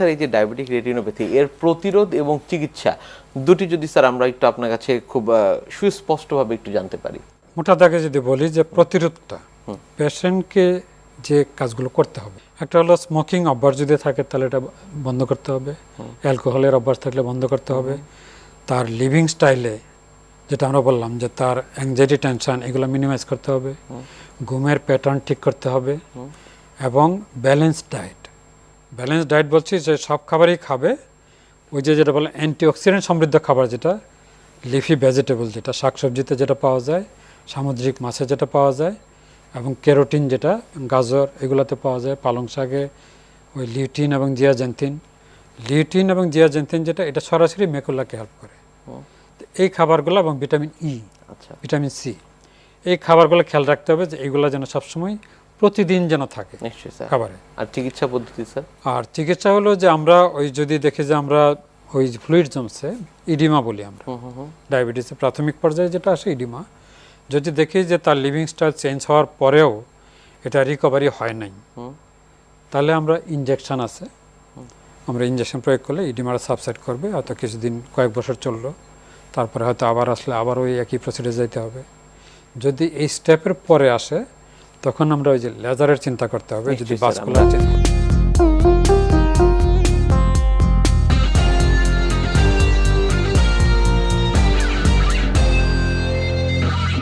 Sir এই যে diabetic retinopathy এর প্রতিরোধ এবং চিকিৎসা দুটি যদি স্যার আমরা একটু আপনার কাছে খুব সুস্পষ্টভাবে একটু জানতে পারি। মোটা দাগে যদি বলি যে প্রতিরোধটা পেশেন্টকে যে কাজগুলো করতে হবে একটা হলো স্মোকিং অভ্যাস যদি থাকে তাহলে এটা বন্ধ করতে হবে অ্যালকোহলের অভ্যাস থাকলে বন্ধ করতে হবে তার লিভিং স্টাইলে যেটা আমরা বললাম যে তার অ্যাংজাইটি টেনশন এগুলো মিনিমাইজ করতে হবে ঘুমের প্যাটার্ন ঠিক করতে হবে এবং ব্যালেন্স ডায়েট ব্যালেন্স ডায়েট বলছি যে সব খাবারই খাবে। ওই যে যেটা বলে অ্যান্টিঅক্সিডেন্ট সমৃদ্ধ খাবার যেটা লিফি ভেজিটেবল যেটা শাকসবজিতে যেটা পাওয়া যায় সামুদ্রিক মাছে যেটা পাওয়া যায় এবং ক্যারোটিন যেটা গাজর এগুলোতে পাওয়া যায় পালং শাকে ওই লিউটিন এবং জিয়াজেন্থিন। লিউটিন এবং জিয়াজেন্থিন যেটা এটা সরাসরি মেকুলাকে হেল্প করে। তো এই খাবারগুলো এবং ভিটামিন ই আচ্ছা। ভিটামিন সি এই খাবারগুলো খেয়াল রাখতে হবে যে এগুলো যেন সবসময় প্রতিদিন যেন থাকে খাবারে। আর চিকিৎসা পদ্ধতি স্যার? আর চিকিৎসা হলো যে আমরা ওই যদি দেখি যে আমরা ওই ফ্লুইড জমছে ইডিমা বলি আমরা। ডায়াবেটিসের প্রাথমিক পর্যায়ে যেটা আসে ইডিমা। যদি দেখি যে তার লিভিং স্টাইল চেঞ্জ হওয়ার পরেও এটা রিকভারি হয় নাই তাহলে আমরা ইনজেকশন আছে। আমরা ইনজেকশন প্রয়োগ করলে ইডিমাটা সাবসাইড করবে হয়তো কিছুদিন কয়েক বছর চলল। তারপরে হয়তো আবার আসলে আবার ওই একই প্রসিডে যাইতে হবে। যদি এই স্টেপের পরে আসে তখন আমরা ওই যে লেজারের চিন্তা করতে হবে যদি বাসকুলার চিন্তা